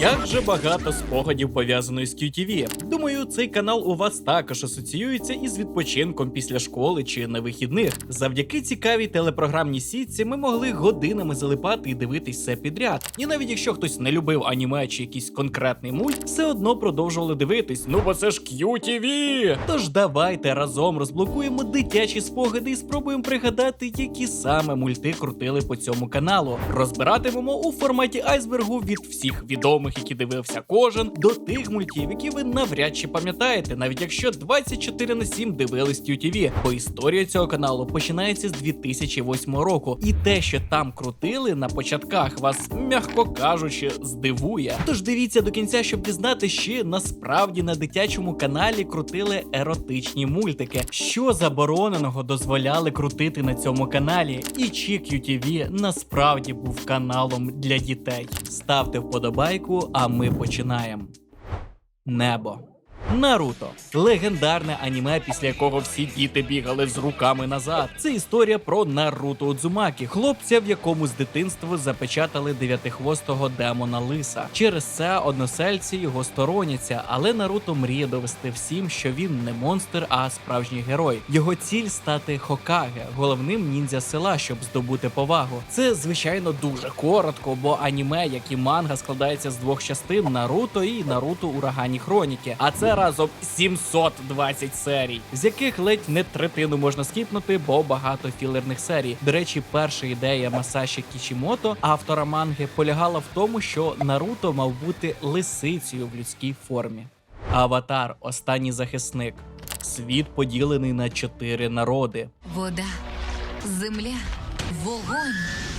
Як же багато спогадів пов'язано з QTV. Думаю, цей канал у вас також асоціюється із відпочинком після школи чи на вихідних. Завдяки цікавій телепрограмній сітці ми могли годинами залипати і дивитись все підряд. І навіть якщо хтось не любив аніме чи якийсь конкретний мульт, все одно продовжували дивитись. Ну бо це ж QTV! Тож давайте разом розблокуємо дитячі спогади і спробуємо пригадати, які саме мульти крутили по цьому каналу. Розбиратимемо у форматі айсбергу від всіх відомих, які дивився кожен, до тих мультів, які ви навряд чи пам'ятаєте, навіть якщо 24 на 7 дивились QTV. Бо історія цього каналу починається з 2008 року, і те, що там крутили на початках, вас, м'яко кажучи, здивує. Тож дивіться до кінця, щоб дізнати, що насправді на дитячому каналі крутили еротичні мультики, що забороненого дозволяли крутити на цьому каналі, і чи QTV насправді був каналом для дітей. Ставте вподобайку, а ми починаємо. Небо. Наруто легендарне аніме, після якого всі діти бігали з руками назад. Це історія про Наруто Удзумакі, хлопця, в якому з дитинства запечатали дев'ятихвостого демона лиса. Через це односельці його стороняться, але Наруто мріє довести всім, що він не монстр, а справжній герой. Його ціль стати Хокаге, головним ніндзя села, щоб здобути повагу. Це звичайно дуже коротко, бо аніме, як і манга, складається з двох частин Наруто і Наруто Урагані Хроніки. А це разом 720 серій, з яких ледь не третину можна скіпнути, бо багато філерних серій. До речі, перша ідея Масаші Кічімото, автора манги, полягала в тому, що Наруто мав бути лисицею в людській формі. Аватар останній захисник. Світ поділений на чотири народи. Вода, земля, вогонь,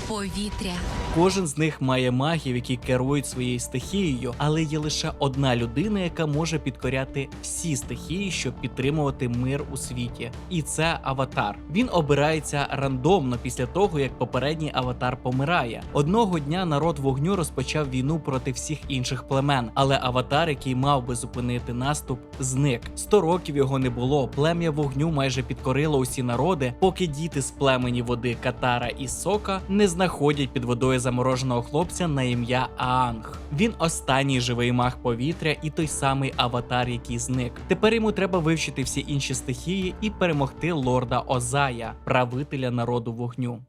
повітря. Кожен з них має магів, які керують своєю стихією, але є лише одна людина, яка може підкоряти всі стихії, щоб підтримувати мир у світі. І це аватар. Він обирається рандомно після того, як попередній аватар помирає. Одного дня народ вогню розпочав війну проти всіх інших племен, але аватар, який мав би зупинити наступ, зник. Сто років його не було. Плем'я вогню майже підкорило усі народи, поки діти з племені води Катара і Сока не знаходять під водою замороженого хлопця на ім'я Аанг. Він останній живий маг повітря і той самий аватар, який зник. Тепер йому треба вивчити всі інші стихії і перемогти лорда Озая, правителя народу вогню.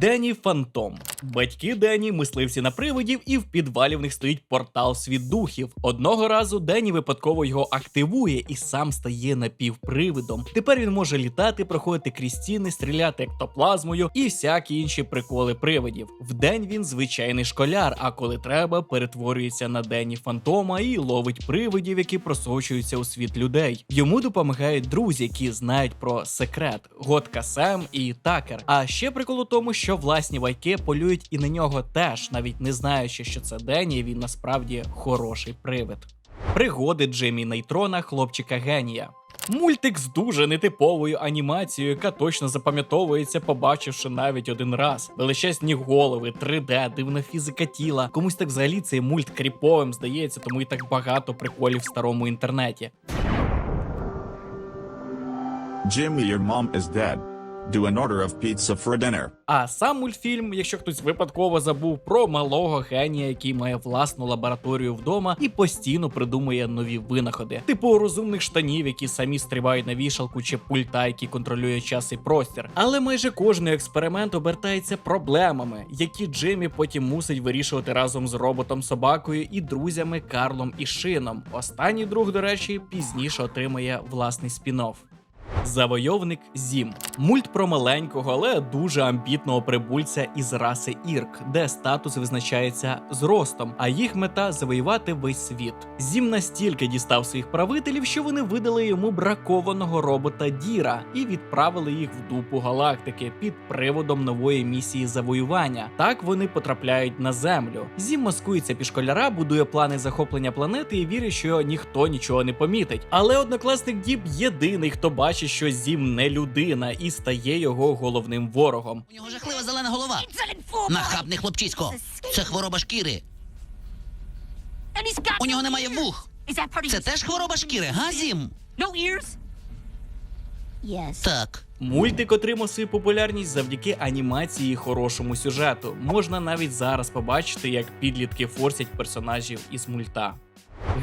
Дені Фантом. Батьки Дені мисливці на привидів, і в підвалі в них стоїть портал світ духів. Одного разу Дені випадково його активує і сам стає напівпривидом. Тепер він може літати, проходити крізь стіни, стріляти ектоплазмою і всякі інші приколи привидів. Вдень він звичайний школяр, а коли треба, перетворюється на Дені Фантома і ловить привидів, які просочуються у світ людей. Йому допомагають друзі, які знають про секрет Готка Сем і Такер. А ще прикол у тому, що власні вайки полюють і на нього теж, навіть не знаючи, що це Дені, він насправді хороший привид. Пригоди Джиммі Нейтрона, хлопчика генія. Мультик з дуже нетиповою анімацією, яка точно запам'ятовується, побачивши навіть один раз. Величезні голови, 3D, дивна фізика тіла. Комусь так взагалі цей мульт кріповим здається, тому і так багато приколів в старому інтернеті. Jimmy, your mom is dead. Do an order of pizza for dinner. А сам мультфільм, якщо хтось випадково забув про малого генія, який має власну лабораторію вдома і постійно придумує нові винаходи, типу розумних штанів, які самі стрибають на вішалку, чи пульта, який контролює час і простір. Але майже кожен експеримент обертається проблемами, які Джиммі потім мусить вирішувати разом з роботом собакою і друзями Карлом і Шином. Останній друг, до речі, пізніше отримає власний спін-офф. Завойовник Зім. Мульт про маленького, але дуже амбітного прибульця із раси Ірк, де статус визначається зростом, а їх мета завоювати весь світ. Зім настільки дістав своїх правителів, що вони видали йому бракованого робота Діра і відправили їх в дупу галактики під приводом нової місії завоювання. Так вони потрапляють на землю. Зім маскується під школяра, будує плани захоплення планети і вірить, що ніхто нічого не помітить. Але однокласник Діб єдиний, хто бачить, що Зім не людина, і стає його головним ворогом. У нього жахлива зелена голова. Нахабний хлопчисько. Це хвороба шкіри. У нього немає вух. Це теж хвороба шкіри, га, Зім? Так. Мультик отримав свою популярність завдяки анімації і хорошому сюжету. Можна навіть зараз побачити, як підлітки форсять персонажів із мульта.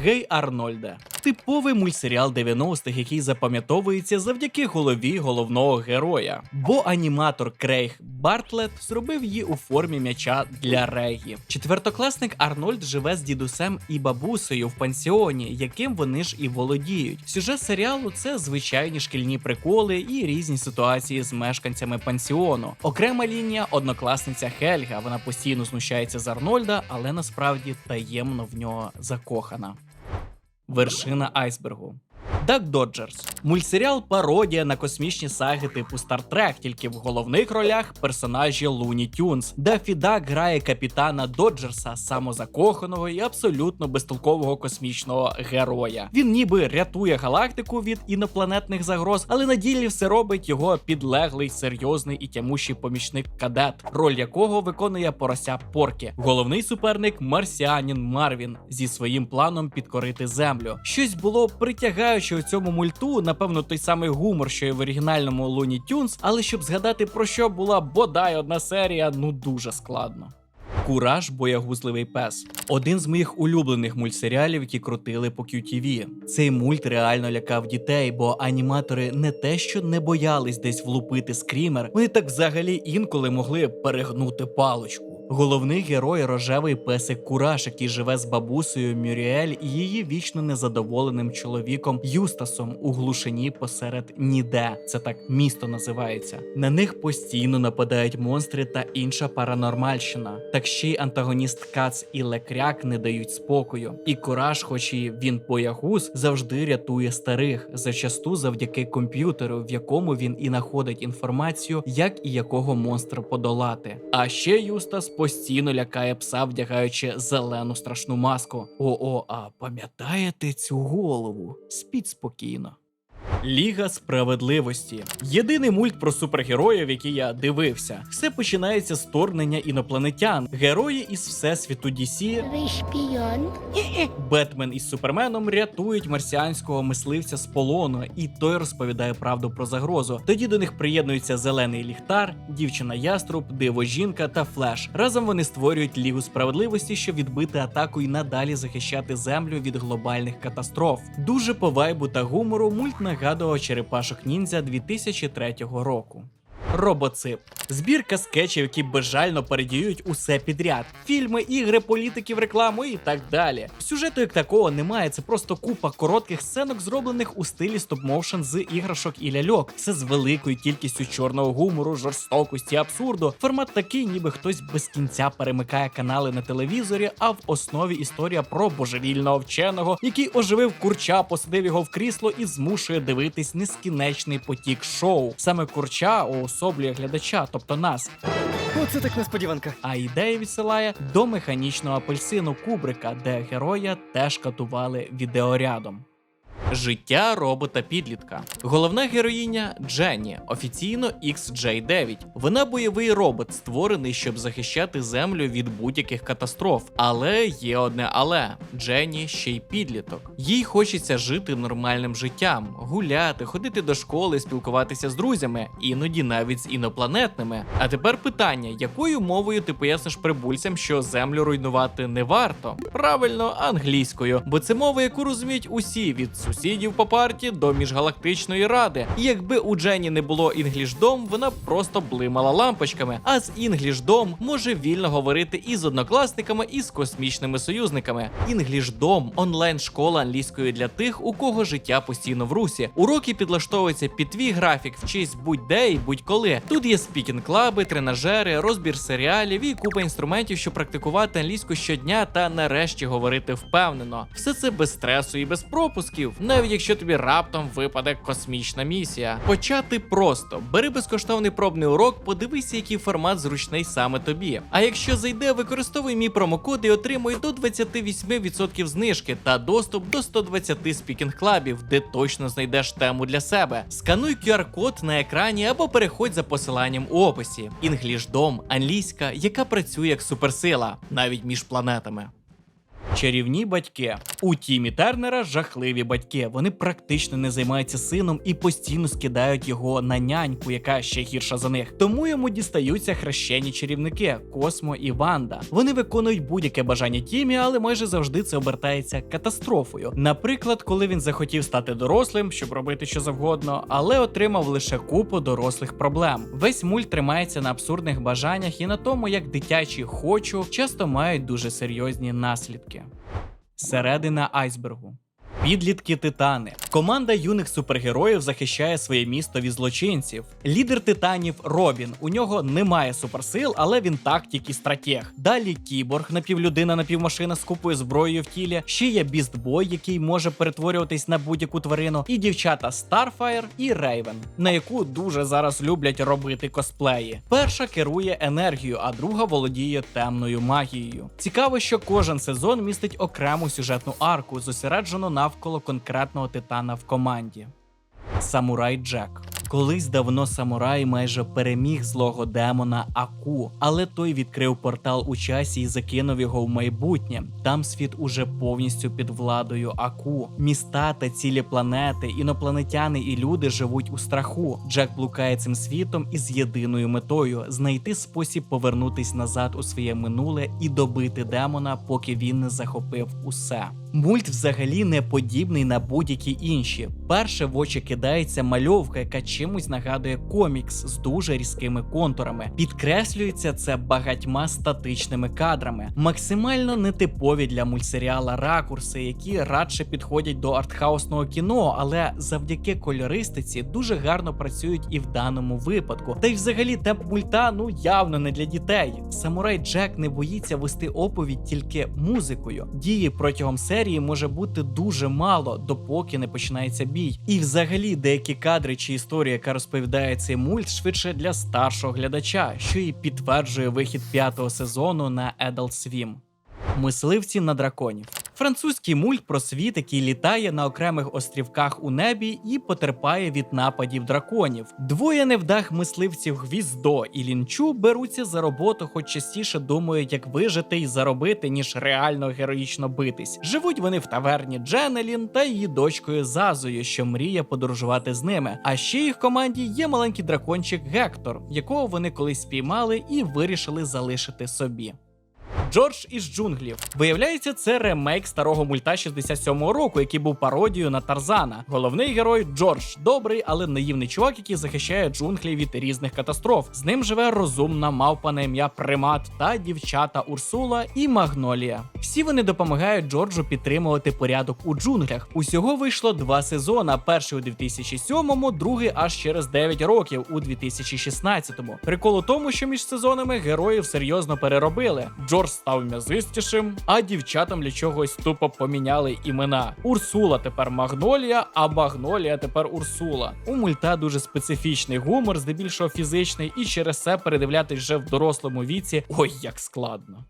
Гей Арнольде типовий мультсеріал 90-х, який запам'ятовується завдяки голові головного героя. Бо аніматор Крейг Бартлет зробив її у формі м'яча для Регі. Четвертокласник Арнольд живе з дідусем і бабусею в пансіоні, яким вони ж і володіють. Сюжет серіалу це звичайні шкільні приколи і різні ситуації з мешканцями пансіону. Окрема лінія однокласниця Хельга. Вона постійно знущається з Арнольда, але насправді таємно в нього закохана. Вершина айсбергу. Дак Доджерс мультсеріал пародія на космічні саги типу Star Trek, тільки в головних ролях персонажі Луні Тюнс. Дафі Дак грає капітана Доджерса, самозакоханого і абсолютно безтолкового космічного героя. Він ніби рятує галактику від інопланетних загроз, але на ділі все робить його підлеглий, серйозний і тямущий помічник кадет, роль якого виконує порося Поркі. Головний суперник марсіанін Марвін зі своїм планом підкорити землю. Щось було притягаюче у цьому мульту, напевно, той самий гумор, що і в оригінальному Луні Тюнс, але щоб згадати про що була бодай одна серія, ну дуже складно. Кураж боягузливий пес. Один з моїх улюблених мультсеріалів, які крутили по QTV. Цей мульт реально лякав дітей, бо аніматори не те, що не боялись десь влупити скрімер, вони так взагалі інколи могли перегнути паличку. Головний герой рожевий песик Кураж, який живе з бабусею Мюріель і її вічно незадоволеним чоловіком Юстасом у глушині посеред ніде. Це так місто називається. На них постійно нападають монстри та інша паранормальщина. Так ще й антагоніст Кац і Лекряк не дають спокою. І Кураж, хоч і він боягуз, завжди рятує старих, зачасту завдяки комп'ютеру, в якому він і знаходить інформацію, як і якого монстра подолати. А ще Юстас постійно лякає пса, вдягаючи зелену страшну маску. О-о, а пам'ятаєте цю голову? Спіть спокійно. Ліга справедливості. Єдиний мульт про супергероїв, який я дивився. Все починається з торгнення інопланетян. Герої із всесвіту DC Ви шпіон? Бетмен із Суперменом рятують марсіанського мисливця з полону, і той розповідає правду про загрозу. Тоді до них приєднуються зелений ліхтар, дівчина яструб, диво жінка та флеш. Разом вони створюють лігу справедливості, щоб відбити атаку і надалі захищати землю від глобальних катастроф. Дуже по вайбу та гумору мульт нагадував черепашок ніндзя 2003 року. Робоцип збірка скетчів, які безжально передіють усе підряд: фільми, ігри, політиків, рекламу і так далі. Сюжету як такого немає. Це просто купа коротких сценок, зроблених у стилі стоп-моушен з іграшок і ляльок. Все з великою кількістю чорного гумору, жорстокості, абсурду. Формат такий, ніби хтось без кінця перемикає канали на телевізорі, а в основі історія про божевільного вченого, який оживив курча, посадив його в крісло і змушує дивитись нескінчений потік шоу. Саме курча уособлює глядача, тобто нас. Оце так несподіванка. А ідея відсилає до механічного апельсину Кубрика, де героя теж катували відеорядом. Життя робота підлітка. Головна героїня Дженні, офіційно XJ9. Вона бойовий робот, створений, щоб захищати землю від будь-яких катастроф. Але є одне але Дженні ще й підліток. Їй хочеться жити нормальним життям, гуляти, ходити до школи, спілкуватися з друзями, іноді навіть з інопланетними. А тепер питання: якою мовою ти поясниш прибульцям, що землю руйнувати не варто? Правильно, англійською, бо це мова, яку розуміють усі від сусідів по парті до міжгалактичної ради. Якби у Дженні не було інглішдом, вона просто блимала лампочками. А з інглішдом може вільно говорити і з однокласниками, і з космічними союзниками. Інглішдом онлайн школа англійської для тих, у кого життя постійно в русі. Уроки підлаштовуються під твій графік, вчись будь-де і будь-коли. Тут є спікінг-клаби, тренажери, розбір серіалів і купа інструментів, щоб практикувати англійську щодня та нарешті говорити впевнено. Все це без стресу і без пропусків, навіть якщо тобі раптом випаде космічна місія. Почати просто бери безкоштовний пробний урок, подивися, який формат зручний саме тобі. А якщо зайде, використовуй мій промокод і отримуй до 28% знижки та доступ до 120 спікінг-клабів, де точно знайдеш тему для себе. Скануй QR-код на екрані або переходь за посиланням у описі. Інглішдом, англійська, яка працює як суперсила, навіть між планетами. Чарівні батьки. У Тімі Тернера жахливі батьки. Вони практично не займаються сином і постійно скидають його на няньку, яка ще гірша за них. Тому йому дістаються хрещені чарівники Космо і Ванда. Вони виконують будь-яке бажання Тімі, але майже завжди це обертається катастрофою. Наприклад, коли він захотів стати дорослим, щоб робити що завгодно, але отримав лише купу дорослих проблем. Весь мульт тримається на абсурдних бажаннях і на тому, як дитячі хочу часто мають дуже серйозні наслідки. Середина айсбергу. Підлітки Титани. Команда юних супергероїв захищає своє місто від злочинців. Лідер титанів Робін. У нього немає суперсил, але він тактик і стратег. Далі кіборг, напівлюдина, напівмашина з купою зброєю в тілі. Ще є бістбой, який може перетворюватись на будь-яку тварину. І дівчата Старфайр і Рейвен, на яку дуже зараз люблять робити косплеї. Перша керує енергією, а друга володіє темною магією. Цікаво, що кожен сезон містить окрему сюжетну арку, зосереджену навколо конкретного титана в команді. Самурай Джек. Колись давно самурай майже переміг злого демона Аку, але той відкрив портал у часі і закинув його в майбутнє. Там світ уже повністю під владою Аку. Міста та цілі планети, інопланетяни і люди живуть у страху. Джек блукає цим світом із єдиною метою знайти спосіб повернутись назад у своє минуле і добити демона, поки він не захопив усе. Мульт взагалі не подібний на будь-які інші. Перше в очі кидається мальовка, яка чимось нагадує комікс з дуже різкими контурами. Підкреслюється це багатьма статичними кадрами, максимально нетипові для мультсеріала ракурси, які радше підходять до артхаусного кіно, але завдяки кольористиці дуже гарно працюють і в даному випадку. Та й взагалі темп мульта ну явно не для дітей. Самурай Джек не боїться вести оповідь тільки музикою. Дії протягом серії може бути дуже мало, допоки не починається бій. І взагалі деякі кадри чи історія, яка розповідає цей мульт, швидше для старшого глядача, що і підтверджує вихід п'ятого сезону на Adult Swim. Мисливці на драконів. Французький мульт про світ, який літає на окремих острівках у небі і потерпає від нападів драконів. Двоє невдах мисливців Гвіздо і Лінчу беруться за роботу, хоч частіше думають, як вижити і заробити, ніж реально героїчно битись. Живуть вони в таверні Дженелін та її дочкою Зазою, що мріє подорожувати з ними. А ще їх команді є маленький дракончик Гектор, якого вони колись спіймали і вирішили залишити собі. Джордж із джунглів. Виявляється, це ремейк старого мульта 67-го року, який був пародією на Тарзана. Головний герой Джордж добрий, але наївний чувак, який захищає джунглі від різних катастроф. З ним живе розумна мавпа на ім'я Примат та дівчата Урсула і Магнолія. Всі вони допомагають Джорджу підтримувати порядок у джунглях. Усього вийшло два сезона: перший у 2007-му, другий аж через 9 років у 2016-му. Прикол у тому, що між сезонами героїв серйозно переробили. Джордж став м'язистішим, а дівчатам для чогось тупо поміняли імена. Урсула тепер Магнолія, а Магнолія тепер Урсула. У мульта дуже специфічний гумор, здебільшого фізичний, і через це передивлятись вже в дорослому віці. Ой, як складно.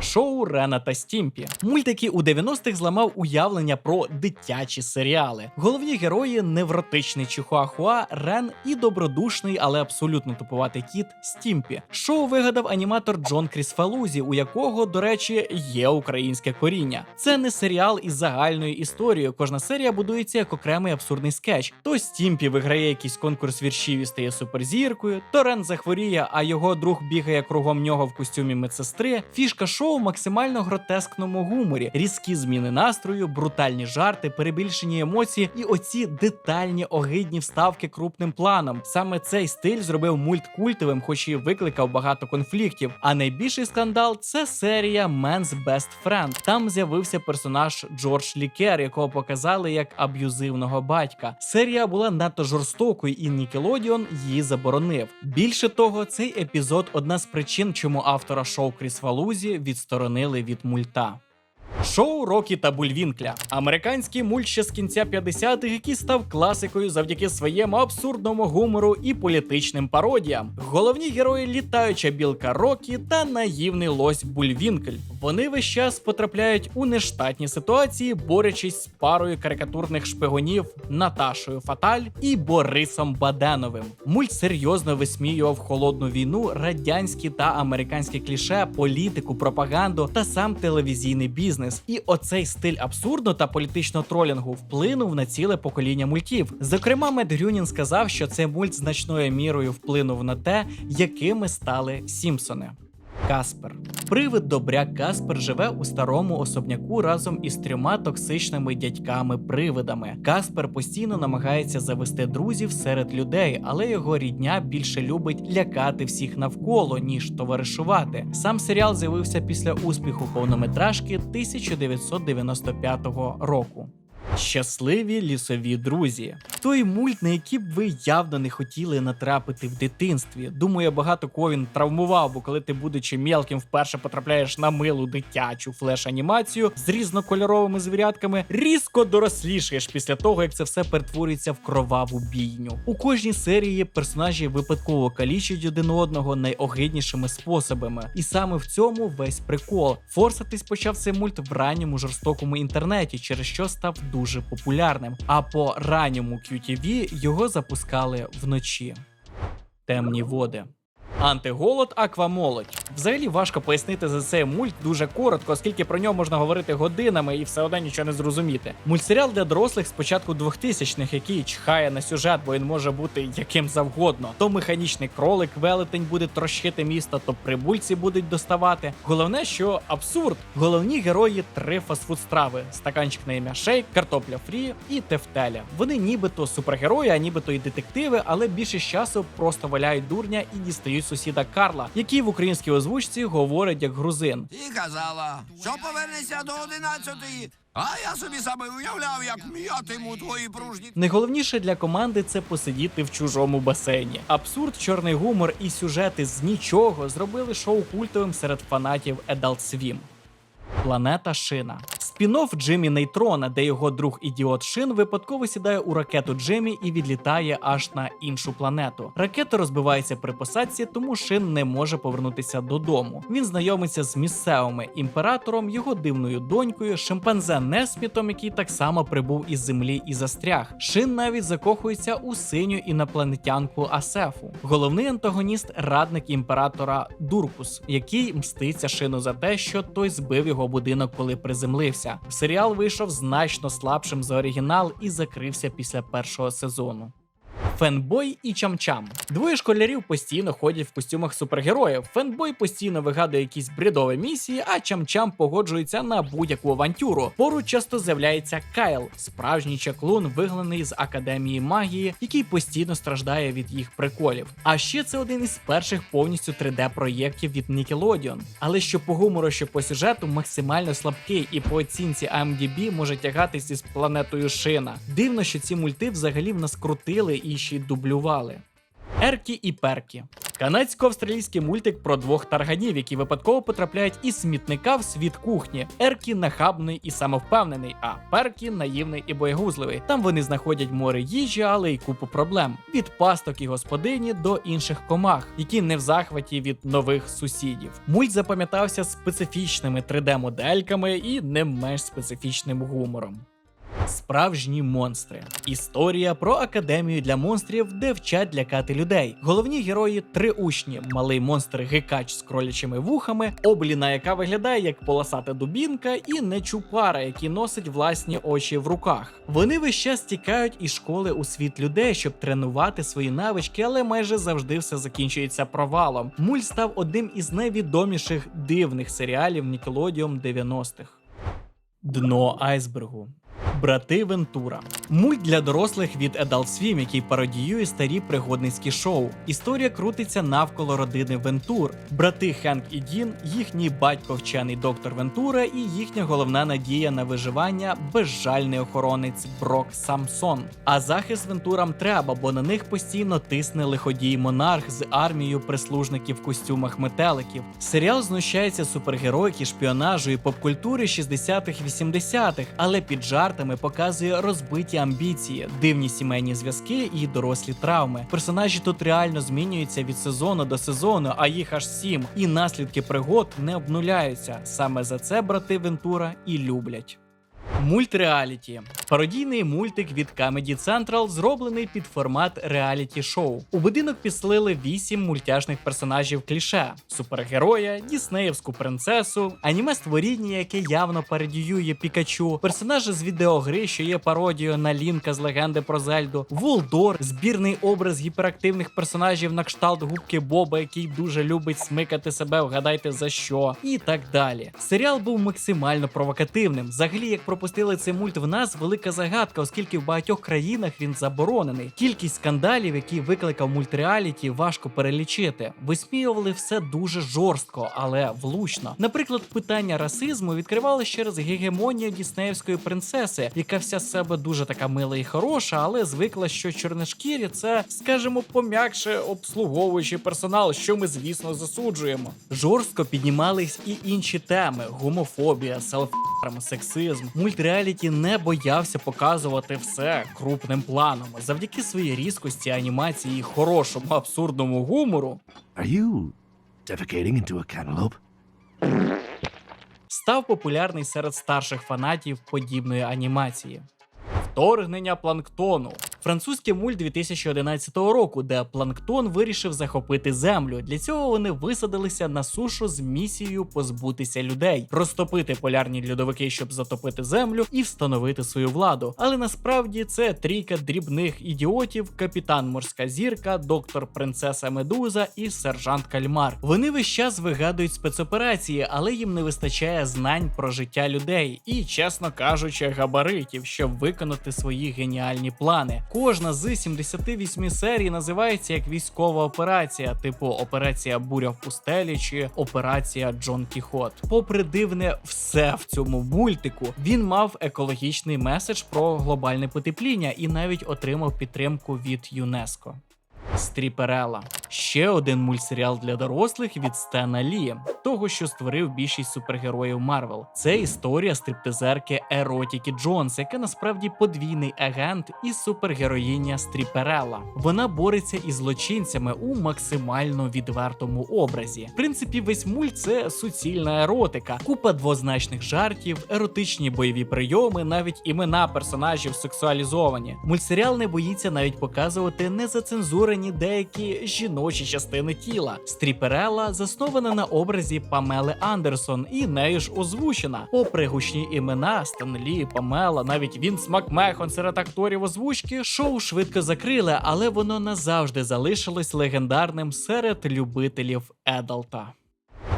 Шоу Рена та Стімпі. Мультики у 90-х зламав уявлення про дитячі серіали. Головні герої невротичний Чихуахуа, Рен і добродушний, але абсолютно тупуватий кіт Стімпі. Шоу вигадав аніматор Джон Крісфалузі, у якого, до речі, є українське коріння. Це не серіал із загальною історією. Кожна серія будується як окремий абсурдний скетч. То Стімпі виграє якийсь конкурс віршів і стає суперзіркою, то Рен захворіє, а його друг бігає кругом нього в костюмі медсестри. Фішка шоу в максимально гротескному гуморі, різкі зміни настрою, брутальні жарти, перебільшені емоції і оці детальні огидні вставки крупним планом. Саме цей стиль зробив мульт культовим, хоч і викликав багато конфліктів. А найбільший скандал це серія Men's Best Friend. Там з'явився персонаж Джордж Лікер, якого показали як аб'юзивного батька. Серія була надто жорстокою, і Нікелодіон її заборонив. Більше того, цей епізод одна з причин, чому автора шоу Кріс Фалузі відсторонили від мульта. Шоу Рокі та Бульвінкля. Американський мульт ще з кінця 50-х, який став класикою завдяки своєму абсурдному гумору і політичним пародіям. Головні герої літаюча білка Рокі та наївний лось Бульвінкль. Вони весь час потрапляють у нештатні ситуації, борючись з парою карикатурних шпигунів Наташою Фаталь і Борисом Баденовим. Мульт серйозно висміював холодну війну, радянські та американські кліше, політику, пропаганду та сам телевізійний бізнес. Бізнес. І оцей стиль абсурду та політичного тролінгу вплинув на ціле покоління мультів. Зокрема, Мед Грюнін сказав, що цей мульт значною мірою вплинув на те, якими стали Сімпсони. Каспер. Привид добряк Каспер живе у старому особняку разом із трьома токсичними дядьками-привидами. Каспер постійно намагається завести друзів серед людей, але його рідня більше любить лякати всіх навколо, ніж товаришувати. Сам серіал з'явився після успіху повнометражки 1995 року. Щасливі лісові друзі. Той мульт, на який б ви явно не хотіли натрапити в дитинстві. Думаю, багато кого він травмував, бо коли ти, будучи мелким, вперше потрапляєш на милу дитячу флеш-анімацію з різнокольоровими звірятками, різко дорослішаєш після того, як це все перетворюється в кроваву бійню. У кожній серії персонажі випадково калічать один одного найогиднішими способами. І саме в цьому весь прикол. Форсатись почав цей мульт в ранньому жорстокому інтернеті, через що став дуже популярним. А по ранньому QTV його запускали вночі. Темні води. Антиголод, аквамолодь. Взагалі важко пояснити за цей мульт дуже коротко, оскільки про нього можна говорити годинами і все одно нічого не зрозуміти. Мультсеріал для дорослих з початку 2000-х, який чхає на сюжет, бо він може бути яким завгодно. То механічний кролик велетень буде трощити місто, то прибульці будуть доставати. Головне, що абсурд. Головні герої три фастфуд страви: стаканчик на ім'я шейк, картопля фрі і тефтеля. Вони нібито супергерої, а нібито і детективи, але більшість часу просто валяють дурня і дістають сусіда Карла, який в українській озвучці говорить як грузин. Ти казала, що повернешся до одинадцятої. А я собі саме уявляв, як м'ятиму твої пружні. Найголовніше для команди це посидіти в чужому басейні. Абсурд, чорний гумор і сюжети з нічого зробили шоу культовим серед фанатів Adult Swim. Планета Шина. Спін-офф Джиммі Нейтрона, де його друг ідіот Шин випадково сідає у ракету Джиммі і відлітає аж на іншу планету. Ракета розбивається при посадці, тому Шин не може повернутися додому. Він знайомиться з місцевими імператором, його дивною донькою, шимпанзе Несмітом, який так само прибув із землі і застряг. Шин навіть закохується у синю інопланетянку Асефу. Головний антагоніст радник імператора Дуркус, який мститься шину за те, що той збив його будинок, коли приземлився. Серіал вийшов значно слабшим за оригінал і закрився після першого сезону. Фенбой і Чамчам. Двоє школярів постійно ходять в костюмах супергероїв. Фенбой постійно вигадує якісь бредові місії, а Чамчам погоджується на будь-яку авантюру. Поруч часто з'являється Кайл, справжній чаклун, вигнаний з академії магії, який постійно страждає від їх приколів. А ще це один із перших повністю 3D-проєктів від Nickelodeon. Але що по гумору, що по сюжету максимально слабкий і по оцінці IMDb може тягатись із планетою Шина. Дивно, що ці мульти взагалі в нас крутили і й дублювали. Еркі і Перкі. Канадсько-австралійський мультик про двох тарганів, які випадково потрапляють із смітника в світ кухні. Еркі нахабний і самовпевнений, а Перкі наївний і боєгузливий. Там вони знаходять море їжі, але й купу проблем: від пасток і господині до інших комах, які не в захваті від нових сусідів. Мульт запам'ятався специфічними 3D-модельками і не менш специфічним гумором. Справжні монстри. Історія про академію для монстрів, де вчать лякати людей. Головні герої три учні: малий монстр гикач з кролячими вухами, обліна, яка виглядає як полосата дубінка, і нечупара, який носить власні очі в руках. Вони весь час тікають із школи у світ людей, щоб тренувати свої навички, але майже завжди все закінчується провалом. Мульт став одним із найвідоміших дивних серіалів Nickelodeon 90-х. Дно айсбергу. Брати Вентура. Мульт для дорослих від Adult Swim, який пародіює старі пригодницькі шоу. Історія крутиться навколо родини Вентур. Брати Хенк і Дін, їхній батько вчений доктор Вентура і їхня головна надія на виживання безжальний охоронець Брок Самсон. А захист Вентурам треба, бо на них постійно тисне лиходій монарх з армією прислужників в костюмах метеликів. Серіал знущається супергероїки, шпіонажу і попкультури 60-х 80-х, але під жартами показує розбиті амбіції, дивні сімейні зв'язки і дорослі травми. Персонажі тут реально змінюються від сезону до сезону, а їх аж сім, і наслідки пригод не обнуляються. Саме за це брати Вентура і люблять. Мультреаліті. Пародійний мультик від Comedy Central зроблений під формат реаліті-шоу. У будинок підслили вісім мультяшних персонажів кліше: супергероя, діснеївську принцесу, аніме створіння, яке явно пародіює Пікачу, персонажа з відеогри, що є пародією на Лінка з легенди про Зельду, Волдор, збірний образ гіперактивних персонажів на кшталт губки Боба, який дуже любить смикати себе, вгадайте за що, і так далі. Серіал був максимально провокативним. Взагалі, як пропустили цей мульт в нас, велика загадка, оскільки в багатьох країнах він заборонений. Кількість скандалів, які викликав мультреаліті, важко перелічити. Висміювали все дуже жорстко, але влучно. Наприклад, питання расизму відкривали через гегемонію діснеївської принцеси, яка вся з себе дуже така мила і хороша, але звикла, що чорношкірі це, скажімо, пом'якше обслуговуючий персонал, що ми, звісно, засуджуємо. Жорстко піднімались і інші теми: гомофобія, селф***рм, сексизм. Мультреаліті не боявся показувати все крупним планом. Завдяки своїй різкості, анімації і хорошому абсурдному гумору Are you defecating into a cantaloupe? став популярний серед старших фанатів подібної анімації. Вторгнення планктону. Французький мульт 2011 року, де планктон вирішив захопити землю. Для цього вони висадилися на сушу з місією позбутися людей, розтопити полярні льодовики, щоб затопити землю, і встановити свою владу. Але насправді це трійка дрібних ідіотів: капітан морська зірка, доктор принцеса Медуза і сержант Кальмар. Вони весь час вигадують спецоперації, але їм не вистачає знань про життя людей і, чесно кажучи, габаритів, щоб виконати свої геніальні плани. Кожна з 78 серій називається як військова операція, типу Операція Буря в пустелі чи Операція Джон Кіхот. Попри дивне все в цьому мультику, він мав екологічний меседж про глобальне потепління і навіть отримав підтримку від ЮНЕСКО. Стріперела ще один мультсеріал для дорослих від Стена Лі, того, що створив більшість супергероїв Марвел. Це історія стриптизерки Еротіки Джонс, яка насправді подвійний агент і супергероїня Стріперела. Вона бореться із злочинцями у максимально відвертому образі. В принципі, весь мульт це суцільна еротика, купа двозначних жартів, еротичні бойові прийоми, навіть імена персонажів сексуалізовані. Мультсеріал не боїться навіть показувати незацензурені деякі жіночі частини тіла. Стріперела заснована на образі Памели Андерсон і нею ж озвучена. Попри гучні імена Стенлі, Памела, навіть Вінс Макмехон серед акторів озвучки, шоу швидко закрили, але воно назавжди залишилось легендарним серед любителів Едалта.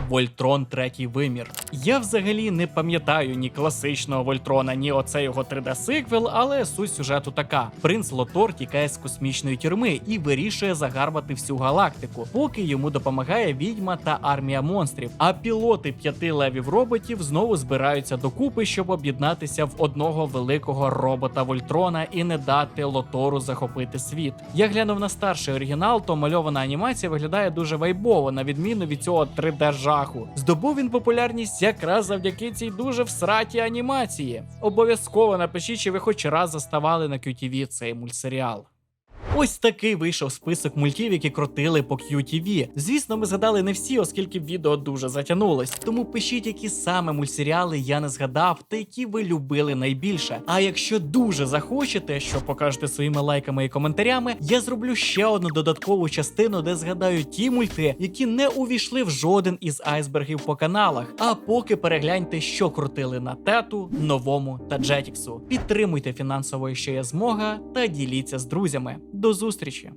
Вольтрон третій вимір. Я взагалі не пам'ятаю ні класичного Вольтрона, ні оце його 3D-сиквел, але суть сюжету така: принц Лотор тікає з космічної тюрми і вирішує загарбати всю галактику, поки йому допомагає відьма та армія монстрів. А пілоти п'яти левів роботів знову збираються докупи, щоб об'єднатися в одного великого робота Вольтрона і не дати Лотору захопити світ. Я глянув на старший оригінал, то мальована анімація виглядає дуже вайбово, на відміну від цього 3D жаху. Здобув він популярність якраз завдяки цій дуже всратій анімації. Обов'язково напишіть, чи ви хоч раз заставали на QTV цей мультсеріал. Ось такий вийшов список мультів, які крутили по QTV. Звісно, ми згадали не всі, оскільки відео дуже затягнулось. Тому пишіть, які саме мультсеріали я не згадав, та які ви любили найбільше. А якщо дуже захочете, що покажете своїми лайками і коментарями, я зроблю ще одну додаткову частину, де згадаю ті мульти, які не увійшли в жоден із айсбергів по каналах. А поки перегляньте, що крутили на тету, новому та Jetix. Підтримуйте фінансово, якщо є змога, та діліться з друзями до зустрічі!